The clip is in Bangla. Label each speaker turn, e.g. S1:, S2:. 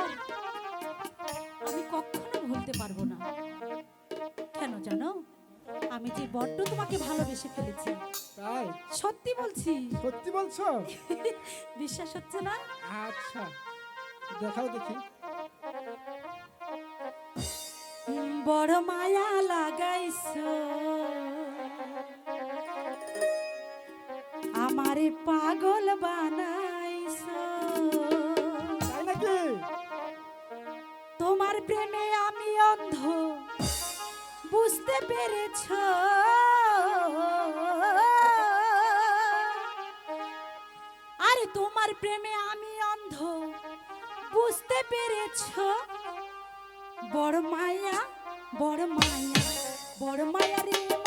S1: তোমাকে যে আজকের পর আমি কখনো ভুলতে পারব না। কেন জানো? আমি যে বড্ড তোমাকে ভালোবেসে ফেলেছি।
S2: তাই?
S1: সত্যি বলছি।
S2: সত্যি বলছো?
S1: বিশ্বাস হচ্ছে না?
S2: আচ্ছা দেখাও দেখি।
S1: বড় মায়া লাগাইছো। আমারে পাগল বানাইছো বুঝতে পেরেছ? আরে তোমার প্রেমে আমি অন্ধ। বুঝতে পেরেছ? বড় মায়া বড় মায়া বড় মায়া রে।